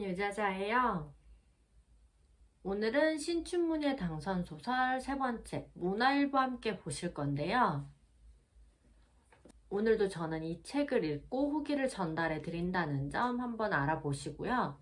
의자자예요. 오늘은 신춘문예 당선 소설 세 번째 문화일보 함께 보실 건데요. 오늘도 저는 이 책을 읽고 후기를 전달해 드린다는 점 한번 알아보시고요.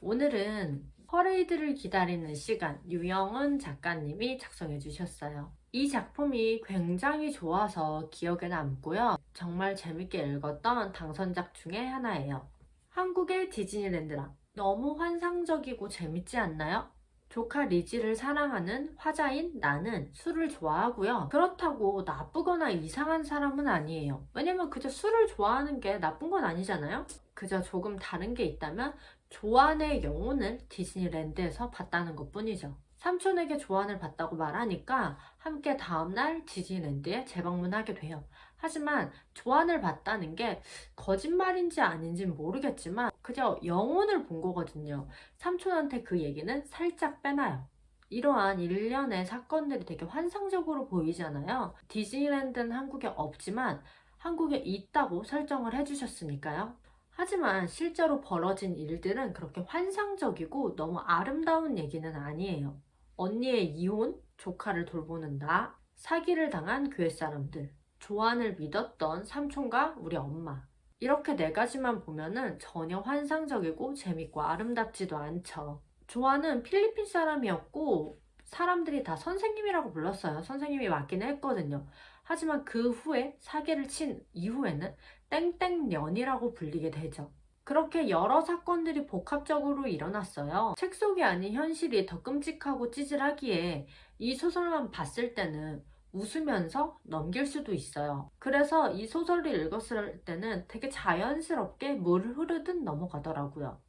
오늘은 퍼레이드를 기다리는 시간 유영은 작가님이 작성해 주셨어요. 이 작품이 굉장히 좋아서 기억에 남고요. 정말 재밌게 읽었던 당선작 중에 하나예요. 한국의 디즈니랜드라 너무 환상적이고 재밌지 않나요? 조카 리지를 사랑하는 화자인 나는 술을 좋아하고요. 그렇다고 나쁘거나 이상한 사람은 아니에요. 왜냐면 그저 술을 좋아하는 게 나쁜 건 아니잖아요? 그저 조금 다른 게 있다면 조안의 영혼을 디즈니랜드에서 봤다는 것 뿐이죠. 삼촌에게 조안을 봤다고 말하니까 함께 다음날 디즈니랜드에 재방문하게 돼요. 하지만 조안을 봤다는 게 거짓말인지 아닌지는 모르겠지만 그저 영혼을 본 거거든요. 삼촌한테 그 얘기는 살짝 빼놔요. 이러한 일련의 사건들이 되게 환상적으로 보이잖아요. 디즈니랜드는 한국에 없지만 한국에 있다고 설정을 해주셨으니까요. 하지만 실제로 벌어진 일들은 그렇게 환상적이고 너무 아름다운 얘기는 아니에요. 언니의 이혼, 조카를 돌보는 나, 사기를 당한 교회 사람들, 조안을 믿었던 삼촌과 우리 엄마. 이렇게 네 가지만 보면은 전혀 환상적이고 재밌고 아름답지도 않죠. 조안은 필리핀 사람이었고 사람들이 다 선생님이라고 불렀어요. 선생님이 맞기는 했거든요. 하지만 그 후에 사기를 친 이후에는 땡땡년이라고 불리게 되죠. 그렇게 여러 사건들이 복합적으로 일어났어요. 책 속이 아닌 현실이 더 끔찍하고 찌질하기에 이 소설만 봤을 때는 웃으면서 넘길 수도 있어요. 그래서 이 소설을 읽었을 때는 되게 자연스럽게 물 흐르듯 넘어가더라고요.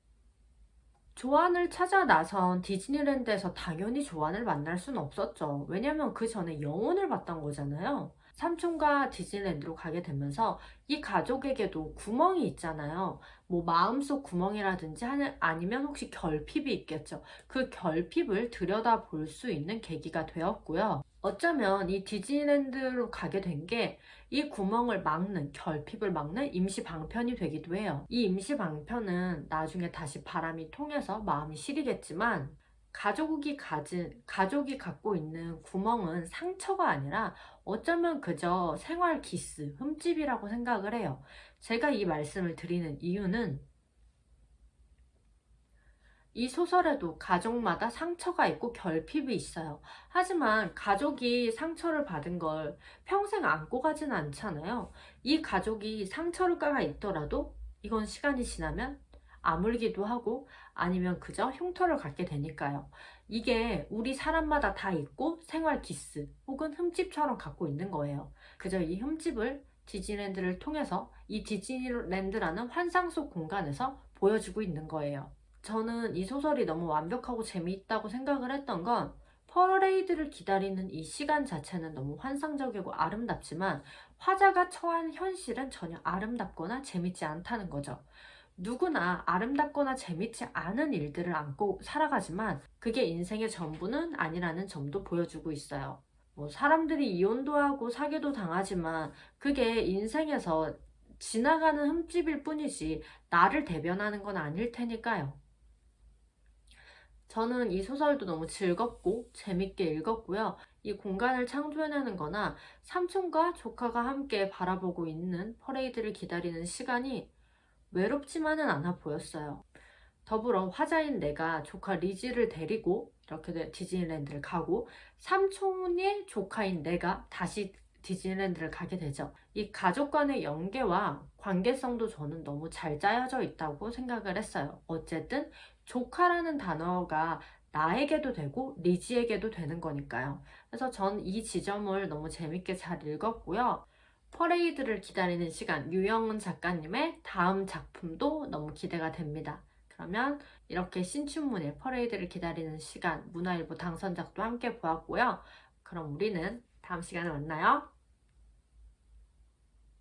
조안을 찾아 나선 디즈니랜드에서 당연히 조안을 만날 수는 없었죠. 왜냐면 그 전에 영혼을 봤던 거잖아요. 삼촌과 디즈니랜드로 가게 되면서 이 가족에게도 구멍이 있잖아요. 뭐 마음속 구멍이라든지 아니면 혹시 결핍이 있겠죠. 그 결핍을 들여다 볼 수 있는 계기가 되었고요. 어쩌면 이 디즈니랜드로 가게 된 게 이 구멍을 막는, 결핍을 막는 임시 방편이 되기도 해요. 이 임시 방편은 나중에 다시 바람이 통해서 마음이 시리겠지만 가족이 가진, 가족이 갖고 있는 구멍은 상처가 아니라 어쩌면 그저 생활 기스, 흠집이라고 생각을 해요. 제가 이 말씀을 드리는 이유는 이 소설에도 가족마다 상처가 있고 결핍이 있어요. 하지만 가족이 상처를 받은 걸 평생 안고 가진 않잖아요. 이 가족이 상처가 있더라도 이건 시간이 지나면 아물기도 하고 아니면 그저 흉터를 갖게 되니까요. 이게 우리 사람마다 다 있고 생활 기스 혹은 흠집처럼 갖고 있는 거예요. 그저 이 흠집을 디즈니랜드를 통해서 이 디즈니랜드라는 환상 속 공간에서 보여주고 있는 거예요. 저는 이 소설이 너무 완벽하고 재미있다고 생각을 했던 건 퍼레이드를 기다리는 이 시간 자체는 너무 환상적이고 아름답지만 화자가 처한 현실은 전혀 아름답거나 재밌지 않다는 거죠. 누구나 아름답거나 재밌지 않은 일들을 안고 살아가지만 그게 인생의 전부는 아니라는 점도 보여주고 있어요. 뭐 사람들이 이혼도 하고 사기도 당하지만 그게 인생에서 지나가는 흠집일 뿐이지 나를 대변하는 건 아닐 테니까요. 저는 이 소설도 너무 즐겁고 재밌게 읽었고요. 이 공간을 창조해내는 거나 삼촌과 조카가 함께 바라보고 있는 퍼레이드를 기다리는 시간이 외롭지만은 않아 보였어요. 더불어 화자인 내가 조카 리지를 데리고 이렇게 디즈니랜드를 가고 삼촌의 조카인 내가 다시 디즈니랜드를 가게 되죠. 이 가족 간의 연계와 관계성도 저는 너무 잘 짜여져 있다고 생각을 했어요. 어쨌든 조카라는 단어가 나에게도 되고 리지에게도 되는 거니까요. 그래서 전 이 지점을 너무 재밌게 잘 읽었고요. 퍼레이드를 기다리는 시간 유영은 작가님의 다음 작품도 너무 기대가 됩니다. 그러면 이렇게 신춘문예 퍼레이드를 기다리는 시간 문화일보 당선작도 함께 보았고요. 그럼 우리는 다음 시간에 만나요.